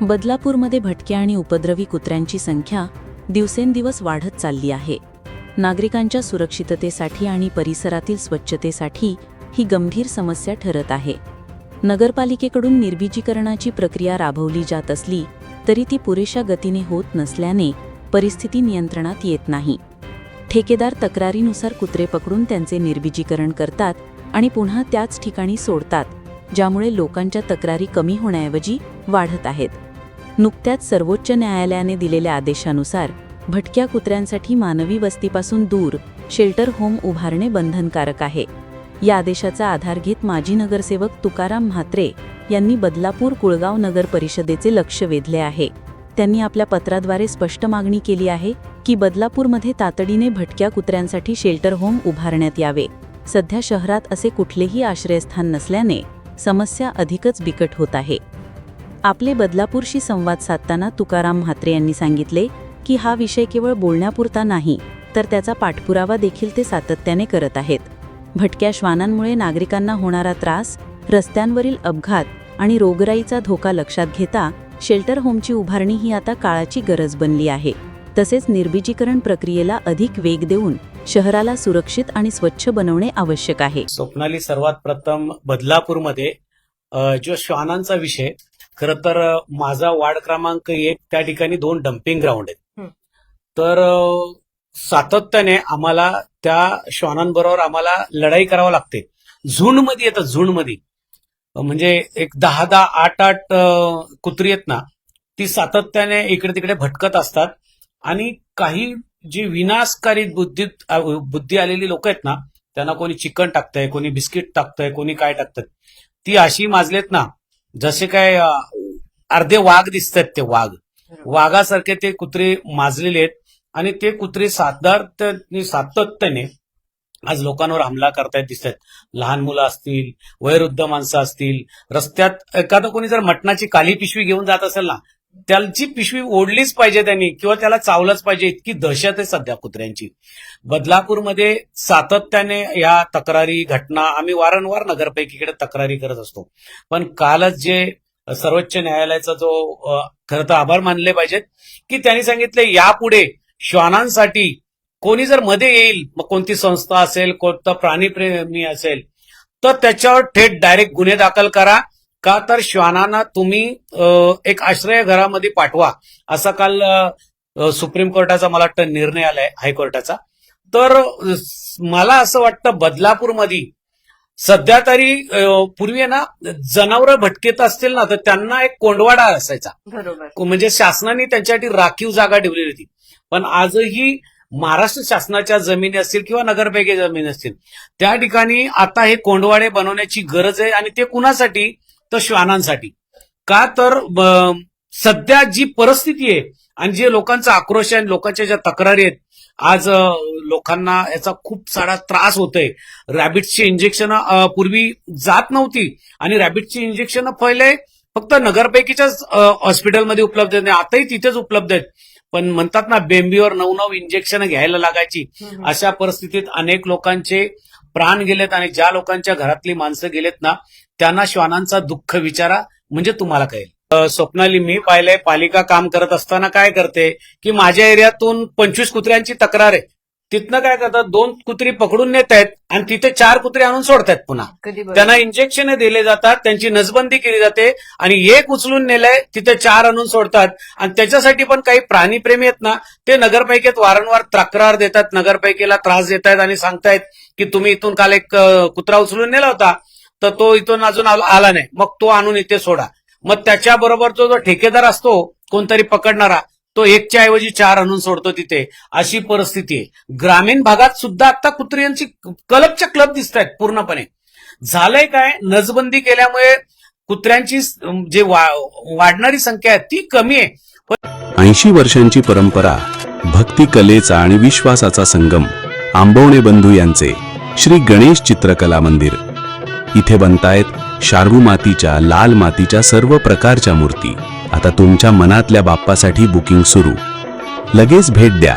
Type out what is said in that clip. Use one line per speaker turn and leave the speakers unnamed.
बदलापूरमध्ये भटक्या आणि उपद्रवी कुत्र्यांची संख्या दिवसेंदिवस वाढत चालली आहे. नागरिकांच्या सुरक्षिततेसाठी आणि परिसरातील स्वच्छतेसाठी ही गंभीर समस्या ठरत आहे. नगरपालिकेकडून निर्बीजीकरणाची प्रक्रिया राबवली जात असली तरी ती पुरेशा गतीने होत नसल्याने परिस्थिती नियंत्रणात येत नाही. ठेकेदार तक्रारीनुसार कुत्रे पकडून त्यांचे निर्बीजीकरण करतात आणि पुन्हा त्याच ठिकाणी सोडतात ज्यामुळे लोकांच्या तक्रारी कमी होण्याऐवजी वाढत आहेत. नुकत्याच सर्वोच्च न्यायालयाने दिलेल्या आदेशानुसार भटक्या कुत्र्यांसाठी मानवी वस्तीपासून दूर शेल्टर होम उभारणे बंधनकारक आहे. या आदेशाचा आधार घेत माजी नगरसेवक तुकाराम म्हात्रे यांनी बदलापूर कुळगाव नगर परिषदेचे लक्ष वेधले आहे. त्यांनी आपल्या पत्राद्वारे स्पष्ट मागणी केली आहे की बदलापूरमध्ये तातडीने भटक्या कुत्र्यांसाठी शेल्टर होम उभारण्यात यावे. सध्या शहरात असे कुठलेही आश्रयस्थान नसल्याने समस्या अधिकच बिकट होत आहे. आपले बदलापूरशी संवाद साधताना तुकाराम म्हात्रे यांनी सांगितले की हा विषय केवळ बोलण्यापुरता नाही तर त्याचा पाठपुरावा देखील ते सातत्याने करत आहेत. भटक्या श्वानांमुळे नागरिकांना होणारा त्रास रस्त्यांवरील अपघात आणि रोगराईचा धोका लक्षात घेता शेल्टर होमची उभारणी ही आता काळाची गरज बनली आहे. तसेच निर्बीजीकरण प्रक्रियेला अधिक वेग देऊन शहराला सुरक्षित आणि स्वच्छ बनवणे आवश्यक आहे.
स्वप्नाली सर्वात प्रथम बदलापूरमध्ये जो श्वानांचा विषय खर तर माझा वार्ड क्रमांक एक त्या ठिकाणी दोन डम्पिंग ग्राउंड आहेत.
हं.
तर सातत्याने आम्हाला त्या श्वानांबरोबर आम्हाला लढाई करावी लागते. झुंडमध्ये येतात झुंडमध्ये. म्हणजे एक दहा दहा आठ आठ कुत्री आहेत ना ती सातत्याने इकडे तिकडे भटकत असतात. आणि काही जी विनाशकारी बुद्धीत बुद्धी आलेली लोक आहेत ना त्यांना कोणी चिकन टाकतंय कोणी बिस्किट टाकतंय कोणी काय टाकतात ती अशी माजलेत ना जसे काय अर्धे वाघ दिसतात ते वाघ. वाघासारखे ते कुत्रे माजलेले आहेत आणि ते कुत्रे साधारण सातत्याने आज लोकांवर हमला करतायत दिसतात लहान मुलं असतील वयोवृद्ध माणसं असतील रस्त्यात एखादं कोणी जर मटणाची काली पिशवी घेऊन जात असेल ना त्याची पिशवी ओढलीच पाहिजे त्यांनी किंवा त्याला चावलंच पाहिजे. इतकी दहशत आहे सध्या कुत्र्यांची. बदलापूरमध्ये सातत्याने या तक्रारी घटना आम्ही वारंवार नगरपैकीकडे तक्रारी करत असतो. पण कालच जे सर्वोच्च न्यायालयाचा जो खरं तर आभार मानले पाहिजेत की त्यांनी सांगितले यापुढे श्वानांसाठी कोणी जर मध्ये येईल मग कोणती संस्था असेल कोणतं प्राणीप्रेमी असेल तर त्याच्यावर थेट डायरेक्ट गुन्हे दाखल करा. का तर श्वानांना तुम्ही एक आश्रय घरामध्ये पाठवा असा काल सुप्रीम कोर्टाचा मला वाटतं निर्णय आलाय हायकोर्टाचा. तर मला असं वाटतं बदलापूरमध्ये सध्या तरी पूर्वी ना जनावरं भटकेत असतील ना तर त्यांना एक कोंडवाडा असायचा. म्हणजे शासनाने त्यांच्यासाठी राखीव जागा ठेवलेली होती. पण आजही महाराष्ट्र शासनाच्या जमिनी असतील किंवा नगरपैकी जमिनी असतील त्या ठिकाणी आता हे कोंडवाडे बनवण्याची गरज आहे आणि ते कुणासाठी? तर श्वानांसाठी. का तर सध्या जी परिस्थिती आहे आणि जे लोकांचा आक्रोश आहे आणि लोकांच्या ज्या तक्रारी आहेत आज लोकांना याचा खूप सारा त्रास होतोय. रॅबिटची इंजेक्शन पूर्वी जात नव्हती आणि रॅबिटची इंजेक्शन पहिले फक्त नगरपैकीच्याच हॉस्पिटलमध्ये उपलब्ध आहेत आताही तिथेच उपलब्ध आहेत. पण म्हणतात ना बेंबीवर नऊ नऊ इंजेक्शन घ्यायला लागायची. अशा परिस्थितीत अनेक लोकांचे प्राण गेलेत आणि ज्या लोकांच्या घरातली माणसं गेलेत ना त्यांना श्वानांचा दुःख विचारा म्हणजे तुम्हाला कळेल. स्वप्नाली मी पाहिलंय पालिका काम करत असताना काय करते की माझ्या एरियातून पंचवीस कुत्र्यांची तक्रार आहे. तिथनं काय करतात दोन कुत्री पकडून नेत आहेत आणि तिथे चार कुत्रे आणून सोडतायत पुन्हा. त्यांना इंजेक्शन दिले जातात त्यांची नसबंदी केली जाते आणि एक उचलून नेलंय तिथे चार आणून सोडतात. आणि त्याच्यासाठी पण काही प्राणीप्रेमी आहेत ना ते नगरपालिकेत वारंवार तक्रार देतात नगरपालिकेला त्रास देत आहेत आणि सांगतायत की तुम्ही इथून काल एक कुत्रा उचलून नेला होता तर तो इथून अजून आला आला नाही. मग तो आणून इथे सोडा. मग त्याच्याबरोबर तो जो ठेकेदार असतो कोणतरी पकडणारा तो एकच्या ऐवजी चार आणून सोडतो तिथे. अशी परिस्थिती आहे. ग्रामीण भागात सुद्धा आता कुत्र्यांची क्लबच्या क्लब दिसत आहेत पूर्णपणे. झालंय काय? नजबंदी केल्यामुळे कुत्र्यांची जे वा- वाढणारी संख्या आहे ती कमी आहे.
ऐंशी वर्षांची परंपरा भक्ती कलेचा आणि विश्वासाचा संगम आंबवणे बंधू यांचे. श्री गणेश चित्रकला मंदिर. इथे बनतायत शार्वू मातीच्या लाल मातीच्या सर्व प्रकारच्या मूर्ती. आता तुमच्या मनातल्या बाप्पासाठी बुकिंग सुरू. लगेच भेट द्या.